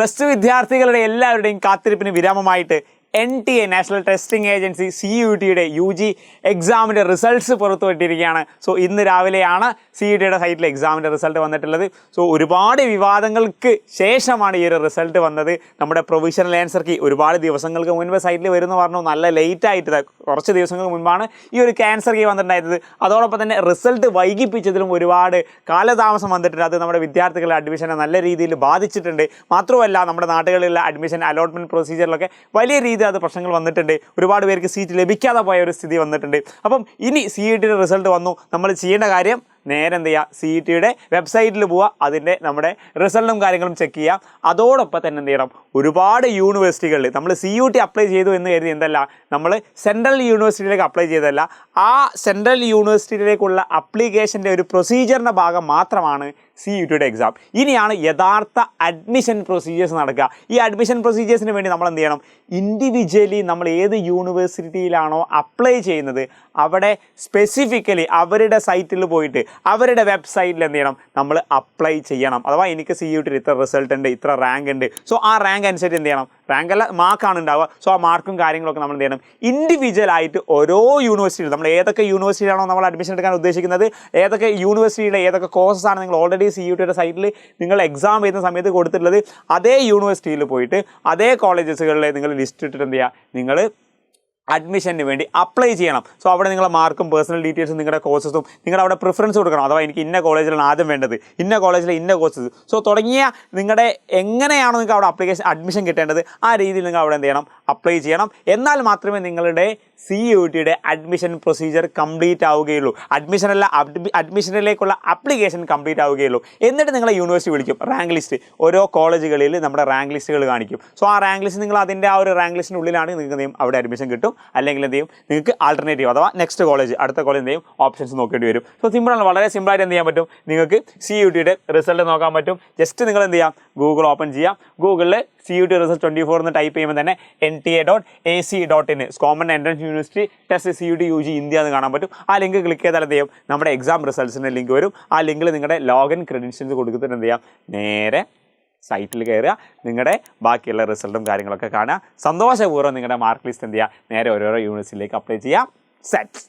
Plus two വിദ്യാർത്ഥികളുടെ എല്ലാവരുടെയും കാത്തിരിപ്പിന് വിരാമമായിട്ട് N T A national testing agency C U ടിയുടെ യു ജി എക്സാമിന്റെ റിസൾട്ട്സ് പുറത്തുവിട്ടിരിക്കുകയാണ് സോ ഇന്ന് രാവിലെയാണ് സി യു ടിയുടെ സൈറ്റിൽ എക്സാമിന്റെ റിസൾട്ട് വന്നിട്ടുള്ളത്. സോ ഒരുപാട് വിവാദങ്ങൾക്ക് ശേഷമാണ് ഈ ഒരു റിസൾട്ട് വന്നത്. നമ്മുടെ പ്രൊവിഷണൽ ആൻസർ കീ ഒരുപാട് ദിവസങ്ങൾക്ക് മുൻപ് സൈറ്റിൽ വരുന്നു പറഞ്ഞു. നല്ല ലേറ്റ് ആയിട്ട് കുറച്ച് ദിവസങ്ങൾക്ക് മുൻപാണ് ഈ ഒരു ക്യാൻസർ കീ വന്നിട്ടുണ്ടായിരുന്നത്. അതോടൊപ്പം തന്നെ റിസൾട്ട് വൈകിപ്പിച്ചതിലും ഒരുപാട് കാലതാമസം വന്നിട്ടുണ്ട്. അത് നമ്മുടെ വിദ്യാർത്ഥികളുടെ അഡ്മിഷനെ നല്ല രീതിയിൽ ബാധിച്ചിട്ടുണ്ട്. മാത്രമല്ല നമ്മുടെ നാടുകളിലുള്ള അഡ്മിഷൻ അലോട്ട്മെന്റ് പ്രൊസീജിയറിലൊക്കെ വലിയ രീതിയിൽ അത് പ്രശ്നങ്ങൾ വന്നിട്ടുണ്ട്. ഒരുപാട് പേർക്ക് സീറ്റ് ലഭിക്കാതെ പോയ ഒരു സ്ഥിതി വന്നിട്ടുണ്ട്. അപ്പം ഇനി സി ഇ ടിയുടെ റിസൾട്ട് വന്നു. നമ്മൾ ചെയ്യേണ്ട കാര്യം നേരെ എന്ത് ചെയ്യുക സി ഇ ടിയുടെ വെബ്സൈറ്റിൽ പോവുക അതിന്റെ നമ്മുടെ റിസൾട്ടും കാര്യങ്ങളും ചെക്ക് ചെയ്യുക അതോടൊപ്പം തന്നെ എന്ത് ചെയ്യണം? ഒരുപാട് യൂണിവേഴ്സിറ്റികളിൽ നമ്മൾ സി യു ടി അപ്ലൈ ചെയ്തു എന്ന് കരുതി എന്തല്ല? നമ്മൾ സെൻട്രൽ യൂണിവേഴ്സിറ്റിയിലേക്ക് അപ്ലൈ ചെയ്തതല്ല. ആ സെൻട്രൽ യൂണിവേഴ്സിറ്റിയിലേക്കുള്ള അപ്ലിക്കേഷന്റെ ഒരു പ്രൊസീജിയറിന്റെ ഭാഗം മാത്രമാണ് സി യു ടിയുടെ എക്സാം ഇനിയാണ് യഥാർത്ഥ അഡ്മിഷൻ പ്രൊസീജിയേഴ്സ് നടക്കുക. ഈ അഡ്മിഷൻ പ്രൊസീജിയേഴ്സിന് വേണ്ടി നമ്മൾ എന്ത് ചെയ്യണം? ഇൻഡിവിജ്വലി നമ്മൾ ഏത് യൂണിവേഴ്സിറ്റിയിലാണോ അപ്ലൈ ചെയ്യുന്നത് അവിടെ സ്പെസിഫിക്കലി അവരുടെ സൈറ്റിൽ പോയിട്ട് അവരുടെ വെബ്സൈറ്റിൽ എന്ത് ചെയ്യണം? നമ്മൾ അപ്ലൈ ചെയ്യണം. അഥവാ എനിക്ക് സി യു ടിയിൽ ഇത്ര റിസൾട്ട് ഉണ്ട് ഇത്ര റാങ്ക് ഉണ്ട്. സോ ആ റാങ്ക് അനുസരിച്ച് എന്ത് ചെയ്യണം? റാങ്ക് അല്ല മാർക്കാണ് ഉണ്ടാവുക. സോ ആ മാർക്കും കാര്യങ്ങളൊക്കെ നമ്മൾ എന്ത് ചെയ്യണം? ഇൻഡിവിജ്വൽ ആയിട്ട് ഓരോ യൂണിവേഴ്സിറ്റിയിൽ നമ്മൾ ഏതൊക്കെ യൂണിവേഴ്സിറ്റിയാണോ നമ്മൾ അഡ്മിഷൻ എടുക്കാൻ ഉദ്ദേശിക്കുന്നത്? ഏതൊക്കെ യൂണിവേഴ്സിറ്റിയുടെ ഏതൊക്കെ കോഴ്സസ് ആണ് നിങ്ങൾ ഓൾറെഡി സി യു ടിയുടെ സൈറ്റിൽ നിങ്ങൾ എക്സാം ചെയ്യുന്ന സമയത്ത് കൊടുത്തിട്ടുള്ളത്? അതേ യൂണിവേഴ്സിറ്റിയിൽ പോയിട്ട് അതേ കോളേജസുകളിൽ നിങ്ങൾ ലിസ്റ്റ് ഇട്ടിട്ട് എന്ത് ചെയ്യുക? നിങ്ങൾ അഡ്മിഷന് വേണ്ടി അപ്ലൈ ചെയ്യണം. സോ അവിടെ നിങ്ങളുടെ മാർക്കും പേഴ്സണൽ ഡീറ്റെയിൽസും നിങ്ങളുടെ കോഴ്സസും നിങ്ങളുടെ അവിടെ പ്രിഫറൻസ് കൊടുക്കണം. അഥവാ എനിക്ക് ഇന്ന കോളേജിലാണ് ആദ്യം വേണ്ടത് ഇന്ന കോളേജിലെ ഇന്ന കോഴ്സസ് സോ തുടങ്ങിയ നിങ്ങളുടെ എങ്ങനെയാണോ നിങ്ങൾക്ക് അവിടെ അപ്ലിക്കേഷൻ അഡ്മിഷൻ കിട്ടേണ്ടത് ആ രീതിയിൽ നിങ്ങൾ അവിടെ എന്ത് ചെയ്യണം? അപ്ലൈ ചെയ്യണം. എന്നാൽ മാത്രമേ നിങ്ങളുടെ സി യു ടിയുടെ അഡ്മിഷൻ പ്രൊസീജിയർ കംപ്ലീറ്റ് ആവുകയുള്ളൂ. അഡ്മിഷനല്ല അഡ്മിഷനിലേക്കുള്ള അപ്ലിക്കേഷൻ കംപ്ലീറ്റ് ആവുകയുള്ളൂ. എന്നിട്ട് നിങ്ങളെ യൂണിവേഴ്സിറ്റി വിളിക്കും. റാങ്ക് ലിസ്റ്റ് ഓരോ കോളേജുകളിൽ നമ്മുടെ റാങ്ക് ലിസ്റ്റുകൾ കാണിക്കും. സോ ആ റാങ്ക് ലിസ്റ്റ് നിങ്ങൾ അതിന്റെ ആ ഒരു റാങ്ക് ലിസ്റ്റിന്റെ ഉള്ളിലാണ് നിങ്ങൾക്ക് എന്തെയും അവിടെ അഡ്മിഷൻ കിട്ടും. അല്ലെങ്കിൽ എന്ത് ചെയ്യും? നിങ്ങൾക്ക് ആൾട്ടർനേറ്റീവ് അഥവാ നെക്സ്റ്റ് കോളേജ് അടുത്ത കോളേജ് എന്ത് ചെയ്യും? ഓപ്ഷൻസ് നോക്കേണ്ടി വരും. സോ സിമ്പിളാണ് വളരെ സിമ്പിളായിട്ട് എന്ത് ചെയ്യാൻ പറ്റും? നിങ്ങൾക്ക് സി യു ടിയുടെ റിസൾട്ട് നോക്കാൻ പറ്റും. ജസ്റ്റ് നിങ്ങൾ എന്ത് ചെയ്യാം? ഗൂഗിൾ ഓപ്പൺ ചെയ്യാം. ഗൂഗിളിൽ C U T result twenty four എന്ന് ടൈപ്പ് ചെയ്യുമ്പോൾ തന്നെ N T A dot A C dot in common entrance university test C U T U G India എന്ന് കാണാൻ പറ്റും. ആ ലിങ്ക് ക്ലിക്ക് ചെയ്താൽ എന്ത് ചെയ്യും? നമ്മുടെ എക്സാം റിസൾട്ട്സിന്റെ ലിങ്ക് വരും. ആ ലിങ്കിൽ നിങ്ങളുടെ ലോഗിൻ ക്രെഡൻഷ്യൽസ് കൊടുത്തിട്ട് എന്ത് ചെയ്യാം? നേരെ സൈറ്റിൽ കയറുക നിങ്ങളുടെ ബാക്കിയുള്ള റിസൾട്ടും കാര്യങ്ങളൊക്കെ കാണുക. സന്തോഷപൂർവം നിങ്ങളുടെ മാർക്ക് ലിസ്റ്റ് എന്ത് ചെയ്യുക? നേരെ ഓരോരോ യൂണിവേഴ്സിറ്റിയിലേക്ക് അപ്ലൈ ചെയ്യാം സെറ്റ്